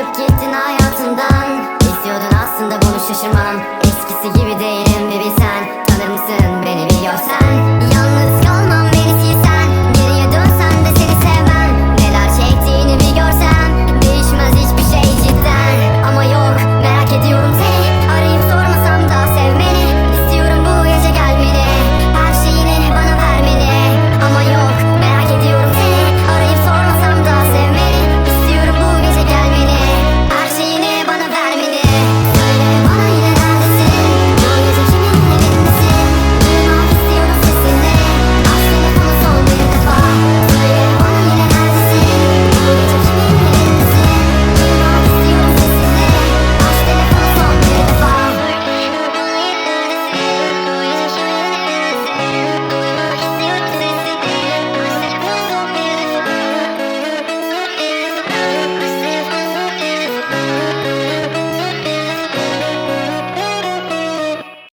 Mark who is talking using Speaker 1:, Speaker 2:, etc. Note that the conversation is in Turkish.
Speaker 1: Çıkıp gittin hayal